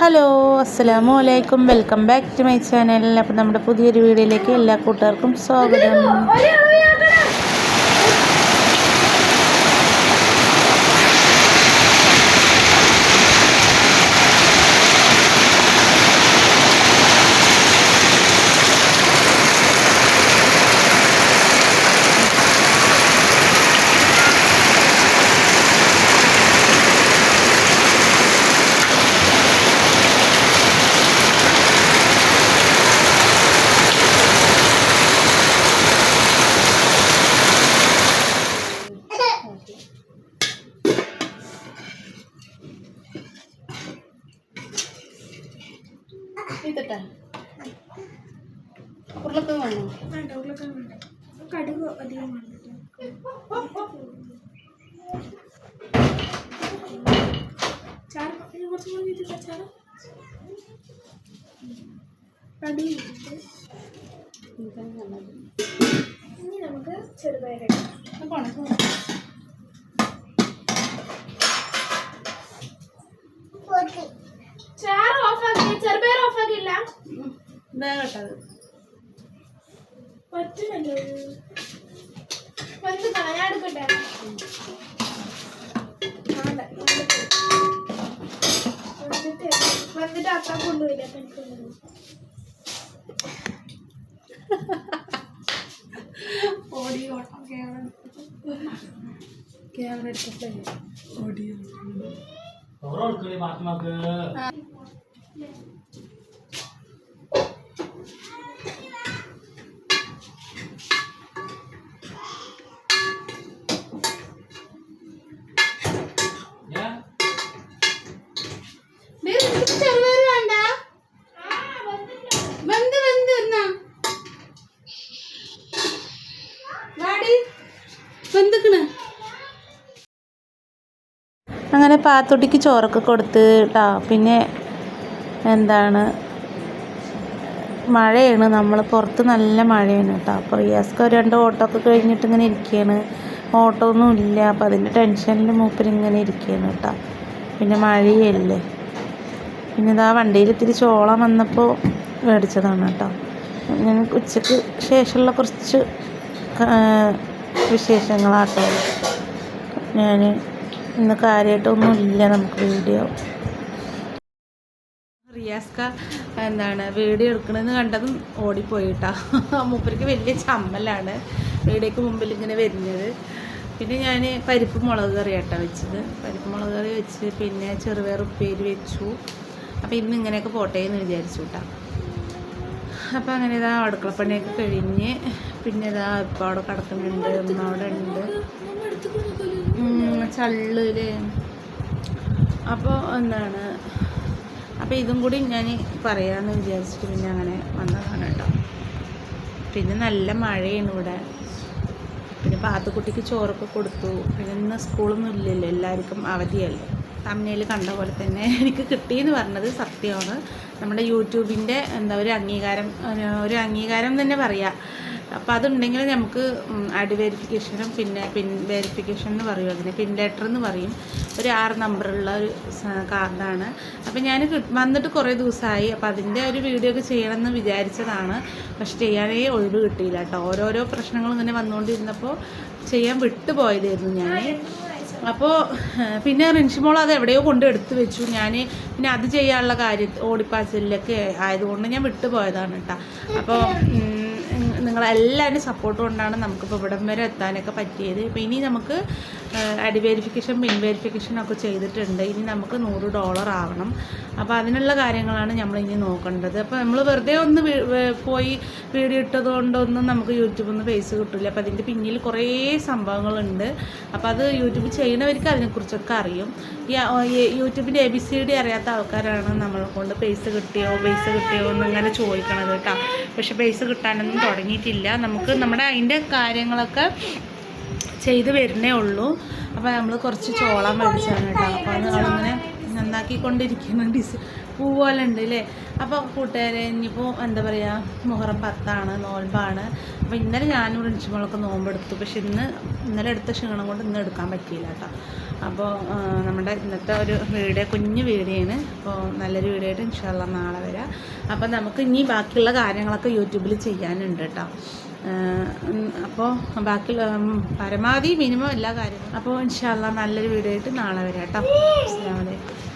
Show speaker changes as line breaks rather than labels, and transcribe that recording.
Hello അസ്സലാമു അലൈക്കും. Welcome back to my channel. അപ്പോൾ നമ്മുടെ പുതിയൊരു വീഡിയോയിലേക്ക് എല്ലാ കൂട്ടുകാർക്കും സ്വാഗതം.
ഇതട്ടെ. ഉരുളക്കിഴങ്ങ് വേണോ?
വേണ്ട ഉരുളക്കിഴങ്ങ് വേണ്ട. കടുക് അധികം വേണ്ട. ചാറ് കുറച്ചും കൂടി കടുക് ഇട്ടിട്ട് ഇനി നമുക്ക് ചെറുപയറിടാം ചാറ്
വേഗട്ടത്
പറ്റുമല്ലോ എടുക്കട്ടെ? വേണ്ട, വന്നിട്ട് അത്ര കൊണ്ടുപോയില്ല ഓടിയോ എനിക്ക് കൊണ്ടുപോയി
ഓടി ഓട്ടം ക്യാമറ ക്യാമറ എടുത്തപ്പോഴേ ഓടി ചെറുപയർ വേണ്ട വെന്ത് വെന്ത് എന്നാ വാടി
അങ്ങനെ പാത്തുട്ടിക്ക് ചോറൊക്കെ കൊടുത്ത് കേട്ടോ പിന്നെ എന്താണ്? മഴയാണ്. നമ്മൾ പുറത്ത് നല്ല മഴയാണ് കേട്ടോ അപ്പോൾ റിയാസ്ക്ക് രണ്ട് ഓട്ടോ ഒക്കെ കഴിഞ്ഞിട്ട് ഇങ്ങനെ ഇരിക്കുകയാണ് ഓട്ടോ ഒന്നും ഇല്ല. അപ്പോൾ അതിന്റെ ടെൻഷനിൽ മൂപ്പര് ഇങ്ങനെ ഇരിക്കുകയാണ് കേട്ടോ പിന്നെ മഴയല്ലേ. പിന്നെ ഇതാ വണ്ടിയിൽ ഇത്തിരി ചോളം വന്നപ്പോൾ മേടിച്ചതാണ് കേട്ടോ ഞാൻ ഉച്ചയ്ക്ക് ശേഷമുള്ള കുറച്ച് വിശേഷങ്ങളാട്ടോ. ഞാൻ ഇന്ന് കാര്യമായിട്ടൊന്നും ഇല്ല നമുക്ക് വീഡിയോ. റിയാസ്ക എന്താണ് വീഡിയോ എടുക്കണമെന്ന് കണ്ടതും ഓടിപ്പോയിട്ടാ. മൂപ്പർക്ക് വലിയ ചമ്മലാണ് വീഡിയോക്ക് മുമ്പിൽ ഇങ്ങനെ വരുന്നത്. പിന്നെ ഞാൻ പരിപ്പ് മുളക് കറി ആട്ടാ വെച്ചത്. പരിപ്പ് മുളക് കറി വെച്ച് പിന്നെ ചെറുപയർ ഉപ്പേരി വെച്ചു. അപ്പോൾ ഇന്ന് ഇങ്ങനെയൊക്കെ പോട്ടെ എന്ന് വിചാരിച്ചു കേട്ടോ അപ്പോൾ അങ്ങനെ ഇതാ അടുക്കളപ്പണിയൊക്കെ കഴിഞ്ഞ് പിന്നെ ഇതാ ഇപ്പോൾ അവിടെ കിടക്കുന്നുണ്ട് ഉമ്മ അവിടെ ഉണ്ട്. ചള്ളിൽ. അപ്പോൾ എന്താണ്? അപ്പോൾ ഇതും കൂടി ഞാൻ പറയാമെന്ന് വിചാരിച്ചിട്ട് പിന്നെ അങ്ങനെ വന്നതാണ് കേട്ടോ. പിന്നെ നല്ല മഴയാണ് ഇവിടെ. പിന്നെ പാത്തുക്കുട്ടിക്ക് ചോറൊക്കെ കൊടുത്തു. പിന്നെ ഇന്ന് സ്കൂളൊന്നും ഇല്ലല്ലോ എല്ലാവർക്കും അവധിയല്ലേ. തമിഴിൽ കണ്ട പോലെ തന്നെ എനിക്ക് കിട്ടിയെന്ന് പറഞ്ഞത് സത്യമാണ്. നമ്മുടെ യൂട്യൂബിന്റെ എന്താ ഒരു അംഗീകാരം ഒരു- അംഗീകാരം തന്നെ പറയാം. അപ്പോൾ അതുണ്ടെങ്കിൽ നമുക്ക് അഡ് വെരിഫിക്കേഷനും പിന്നെ പിൻ വെരിഫിക്കേഷൻ എന്ന് പറയും അതിന്. പിൻ ലെറ്റർ എന്ന് പറയും. ഒരു ആറ് നമ്പറുള്ള ഒരു കാർഡാണ്. അപ്പോൾ ഞാൻ വന്നിട്ട് കുറേ ദിവസമായി അപ്പോൾ അതിന്റെ ഒരു വീഡിയോ ഒക്കെ ചെയ്യണമെന്ന് വിചാരിച്ചതാണ്. പക്ഷെ ചെയ്യാനേ ഒഴിവ് കിട്ടിയില്ല കേട്ടോ. ഓരോരോ പ്രശ്നങ്ങൾ ഇങ്ങനെ വന്നുകൊണ്ടിരുന്നപ്പോൾ ചെയ്യാൻ വിട്ടുപോയതായിരുന്നു ഞാൻ അപ്പോൾ പിന്നെ റിൻഷിമോൾ അത് എവിടെയോ കൊണ്ട് എടുത്തു വെച്ചു. ഞാൻ പിന്നെ അത് ചെയ്യാനുള്ള കാര്യം ഓടിപ്പാച്ചിലൊക്കെ ആയതുകൊണ്ട് ഞാൻ വിട്ടുപോയതാണ് കേട്ടോ. അപ്പോൾ നിങ്ങളെല്ലാവരും സപ്പോർട്ട് കൊണ്ടാണ് നമുക്കിപ്പോൾ ഇവിടം വരെ എത്താനൊക്കെ പറ്റിയത്. ഇപ്പോൾ ഇനി നമുക്ക് അടി വെരിഫിക്കേഷൻ പിൻ വെരിഫിക്കേഷൻ ഒക്കെ ചെയ്തിട്ടുണ്ട്. ഇനി നമുക്ക് നൂറ് ഡോളർ ആവണം. അപ്പോൾ അതിനുള്ള കാര്യങ്ങളാണ് നമ്മൾ ഇനി നോക്കേണ്ടത്. അപ്പോൾ നമ്മൾ വെറുതെ ഒന്ന് പോയി വീഡിയോ ഇട്ടത് കൊണ്ടൊന്നും നമുക്ക് യൂട്യൂബിൽ നിന്ന് പൈസ കിട്ടില്ല അപ്പോൾ അതിന്റെ പിന്നിൽ കുറേ സംഭവങ്ങളുണ്ട്. അപ്പോൾ അത് യൂട്യൂബ് ചെയ്യണവർക്ക് അതിനെക്കുറിച്ചൊക്കെ അറിയും. യൂട്യൂബിന്റെ എ ബി സി ഡി അറിയാത്ത ആൾക്കാരാണ് നമ്മളെ കൊണ്ട് പൈസ കിട്ടിയോ പൈസ കിട്ടിയോ എന്നിങ്ങനെ ചോദിക്കണത് കേട്ടോ. പക്ഷെ പൈസ കിട്ടാനൊന്നും തുടങ്ങിയിട്ടില്ല നമുക്ക് നമ്മുടെ അതിന്റെ കാര്യങ്ങളൊക്കെ ചെയ്ത് വരുന്നേ ഉള്ളൂ. അപ്പോൾ നമ്മൾ കുറച്ച് ചോളം മേടിച്ചാണ് കേട്ടോ. അപ്പോൾ അത് നമ്മളിങ്ങനെ നന്നാക്കിക്കൊണ്ടിരിക്കുന്നു. ഡിസ് പൂ പോലെ ഉണ്ട് അല്ലേ അപ്പോൾ കൂട്ടുകാരെ ഇനിയിപ്പോൾ എന്താ പറയുക മുഹറം പത്താണ് നോൽമ്പാണ്. അപ്പോൾ ഇന്നലെ ഞാനും റിൻഷിമോളൊക്കെ നോമ്പെടുത്തു. പക്ഷെ ഇന്ന് ഇന്നലെ എടുത്ത ക്ഷീണം കൊണ്ട് ഇന്ന് എടുക്കാൻ പറ്റിയില്ല കേട്ടോ. അപ്പോൾ നമ്മുടെ ഇന്നത്തെ ഒരു വീഡിയോ കുഞ്ഞു വീടിയാണ് അപ്പോൾ നല്ലൊരു വീഡിയോ ആയിട്ട് ഇൻഷാല്ല നാളെ വരാം. അപ്പോൾ നമുക്ക് ഇനി ബാക്കിയുള്ള കാര്യങ്ങളൊക്കെ യൂട്യൂബിൽ ചെയ്യാനുണ്ട് കേട്ടോ. അപ്പോൾ ബാക്കി പരമാവധി മിനിമം എല്ലാ കാര്യങ്ങളും. അപ്പോൾ ഇൻഷാല്ല നല്ലൊരു വീഡിയോ ആയിട്ട് നാളെ വരാം കേട്ടോ. അസ്സാം വലൈക്കും